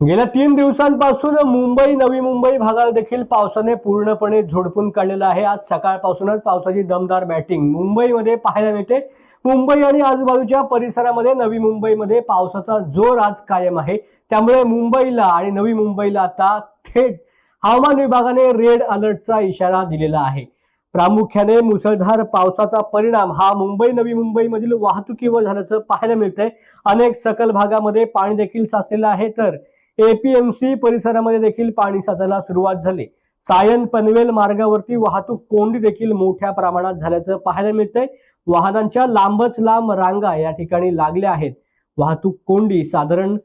गेल्या तीन दिवसांपासून मुंबई नवी मुंबई भागाला देखील पावसाने पूर्णपणे झोडपून काढलेलं आहे. आज सकाळपासूनच पावसाची दमदार बॅटिंग मुंबईमध्ये पाहायला मिळते. मुंबई आणि आजूबाजूच्या परिसरामध्ये नवी मुंबईमध्ये पावसाचा जोर आज कायम आहे. त्यामुळे मुंबईला आणि नवी मुंबईला आता थेट हवामान विभागाने रेड अलर्टचा इशारा दिलेला आहे. प्रामुख्याने मुसळधार पावसाचा परिणाम हा मुंबई नवी मुंबईमधील वाहतुकीवर झाल्याचं पाहायला मिळतंय. अनेक सकल भागामध्ये पाणी देखील साचलेलं आहे. तर एपीएमसी परिसरामध्ये देखील पाणी साचायला सुरुवात झाली. सायन पनवेल मार्गावरती वाहतूक कोंडी देखील मोठ्या प्रमाणात झाल्याचं पाहायला मिळतंय. वाहनांच्या लांबच लांब रांगा या ठिकाणी लागल्या आहेत. वाहतूक कोंडी साधारण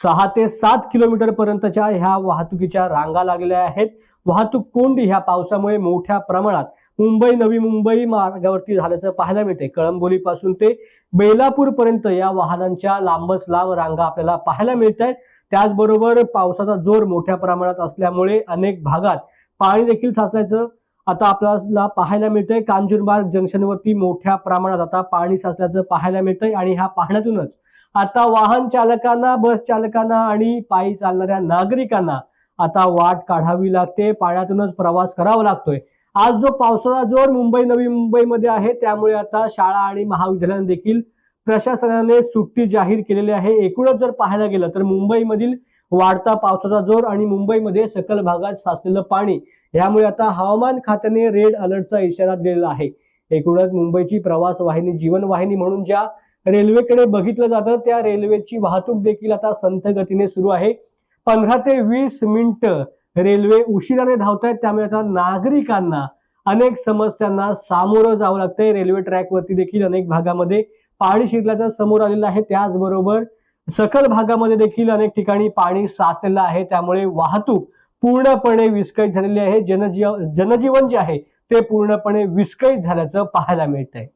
सहा ते सात किलोमीटर पर्यंतच्या ह्या वाहतुकीच्या रांगा लागलेल्या आहेत. वाहतूक कोंडी ह्या पावसामुळे मोठ्या प्रमाणात मुंबई नवी मुंबई मार्गावरती झाल्याचं पाहायला मिळते कळंबोलीपासून ते बेलापूर पर्यंत या वाहनांच्या लांबच लांब रांगा आपल्याला पाहायला मिळत आहेत त्याचबरोबर पावसाचा जोर मोठ्या प्रमाणात असल्यामुळे अनेक भागात पाणी देखील साचल्याचं आता आपल्याला पाहायला मिळतंय. कांजूरबाग जंक्शनवरती मोठ्या प्रमाणात आता पाणी साचल्याचं पाहायला मिळतंय आणि ह्या पाहण्यातूनच आता वाहन चालकांना बस चालकांना आणि पायी चालणाऱ्या नागरिकांना आता वाट काढावी लागते. पाण्यातूनच प्रवास करावा लागतोय. आज जो पावसाचा जोर मुंबई नवी मुंबईमध्ये आहे त्यामुळे आता शाळा आणि महाविद्यालयांना देखील प्रशासनाने सुट्टी जाहीर केलेली आहे. एकूणच जर पाहायला गेलं तर मुंबईमधील वाढता पावसाचा जोर आणि मुंबईमध्ये सकल भागात साचलेलं पाणी यामुळे आता हवामान खात्याने रेड अलर्टचा इशारा दिलेला आहे. एकूणच मुंबईची प्रवास वाहिनी जीवनवाहिनी म्हणून ज्या रेल्वेकडे बघितलं जातं त्या रेल्वेची वाहतूक देखील आता संथ गतीने सुरू आहे. पंधरा ते वीस मिनिटं रेल्वे उशिराने धावत आहेत त्यामुळे आता नागरिकांना अनेक समस्यांना सामोरं जावं लागतंय. रेल्वे ट्रॅकवरती देखील अनेक भागामध्ये पाणी शिरल्याचं समोर आलेलं आहे. त्याचबरोबर सकल भागामध्ये देखील अनेक ठिकाणी पाणी साचलेलं आहे. त्यामुळे वाहतूक पूर्णपणे विस्कळीत झालेली आहे. जनजीव जनजीवन जे आहे ते पूर्णपणे विस्कळीत झाल्याचं पाहायला मिळत आहे